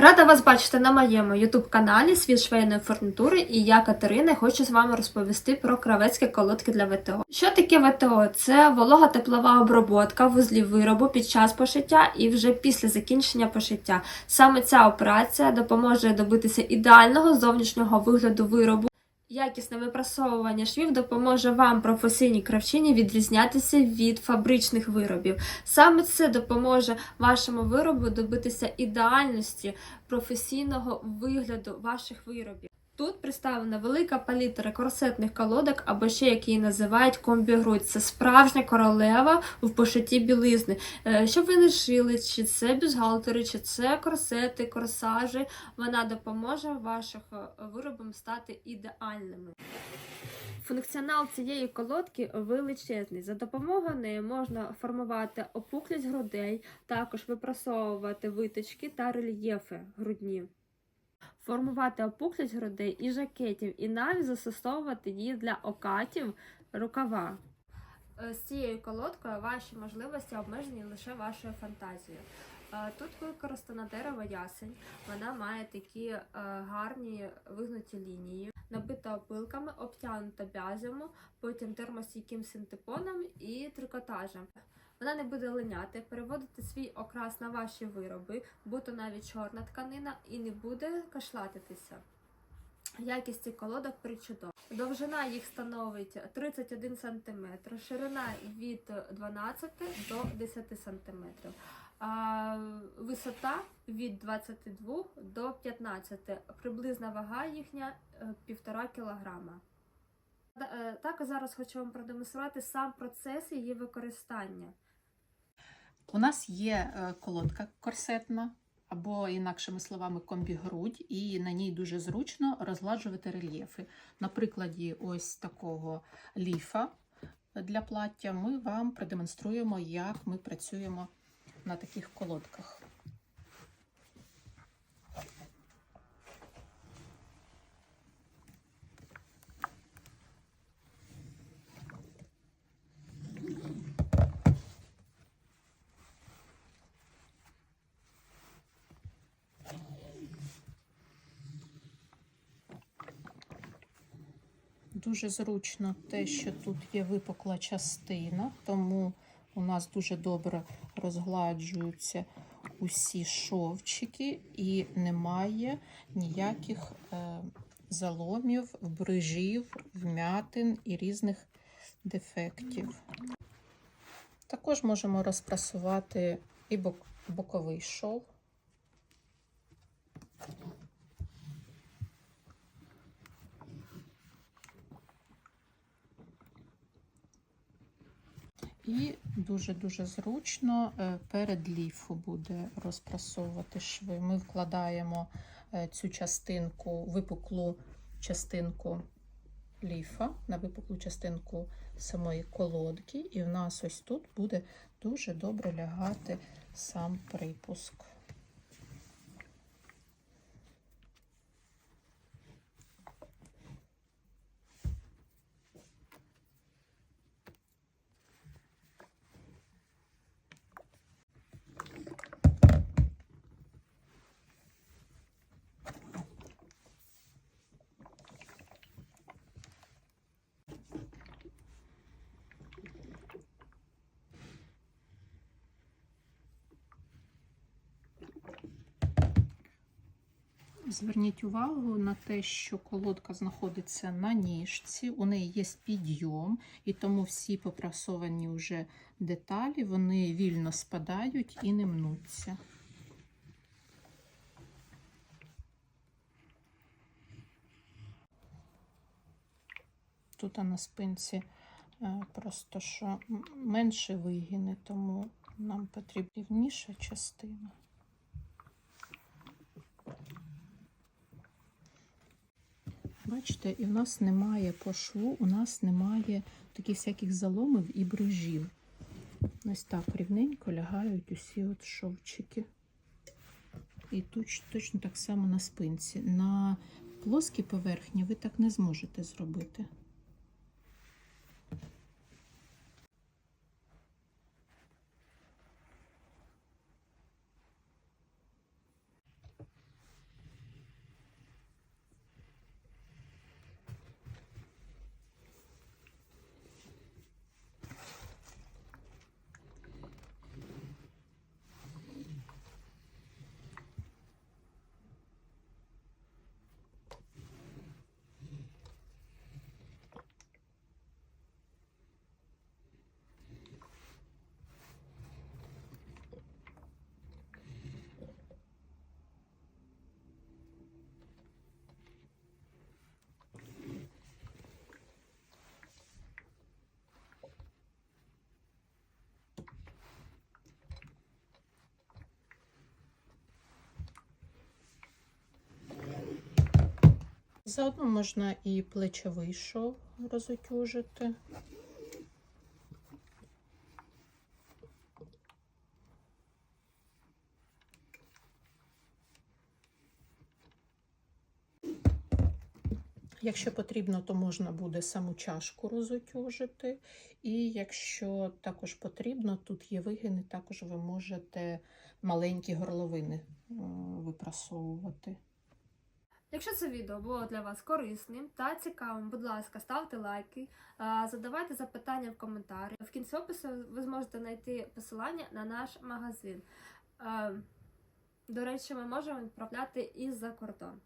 Рада вас бачити на моєму youtube каналі Світ швейної фурнітури і я Катерина хочу з вами розповісти про кравецькі колодки для ВТО. Що таке ВТО? Це волога теплова оброботка вузлів виробу під час пошиття і вже після закінчення пошиття. Саме ця операція допоможе добитися ідеального зовнішнього вигляду виробу. Якісне випрасовування швів допоможе вам, професійній кравчині, відрізнятися від фабричних виробів. Саме це допоможе вашому виробу добитися ідеальності професійного вигляду ваших виробів. Тут представлена велика палітра корсетних колодок, або ще як її називають комбігрудь. Це справжня королева в пошитті білизни. Е, Щоб ви не шили, чи це бюстгальтери, чи це корсети, корсажі, вона допоможе вашим виробам стати ідеальними. Функціонал цієї колодки величезний. За допомогою неї можна формувати опуклість грудей, також випрасовувати виточки та рельєфи грудні. Формувати опуклість грудей і жакетів, і навіть застосовувати її для окатів рукава. Е, З цією колодкою ваші можливості обмежені лише вашою фантазією. Е, Тут використано дерево ясень, вона має такі е, гарні вигнуті лінії, набита опилками, обтягнута бязями, потім термостійким синтепоном і трикотажем. Вона не буде линяти, переводити свій окрас на ваші вироби, будь-то навіть чорна тканина, і не буде кашлатитися. Якість цих колодок причудова. Довжина їх становить 31 см, ширина від 12 до 10 см, висота від 22 до 15 Приблизна вага їхня 1,5 кг. Е, Так, зараз хочу вам продемонструвати сам процес її використання. У нас є е, колодка корсетна, або, інакшими словами, комбігрудь, і на ній дуже зручно розладжувати рельєфи. На прикладі ось такого ліфа для плаття ми вам продемонструємо, як ми працюємо на таких колодках. Дуже зручно те, що тут є випукла частина, тому у нас дуже добре розгладжуються усі шовчики і немає ніяких е, заломів, брижів, вмятин і різних дефектів. Також можемо розпрасувати і бок- боковий шов. І дуже-дуже зручно е, перед ліфу буде розпрасовувати шви. Ми вкладаємо е, цю частинку, випуклу частинку ліфа на випуклу частинку самої колодки, і в нас ось тут буде дуже добре лягати сам припуск. Зверніть увагу на те, що колодка знаходиться на ніжці, у неї є підйом, і тому всі попрасовані вже деталі вони вільно спадають і не мнуться. Тут на спинці е, просто що менше вигини, тому нам потрібна рівніша частина. Бачите, і в нас немає по шву, у нас немає таких всяких заломів і брижів. Ось так рівненько лягають усі от шовчики. І тут точно так само на спинці. На плоскій поверхні ви так не зможете зробити. Заодно можна і плечовий шов розутюжити. Якщо потрібно, то можна буде саму чашку розутюжити. І якщо також потрібно, тут є вигини, також ви можете маленькі горловини випрасовувати. Якщо це відео було для вас корисним та цікавим, будь ласка, ставте лайки, задавайте запитання в коментарі. В кінці опису ви зможете знайти посилання на наш магазин. До речі, ми можемо відправляти і за кордон.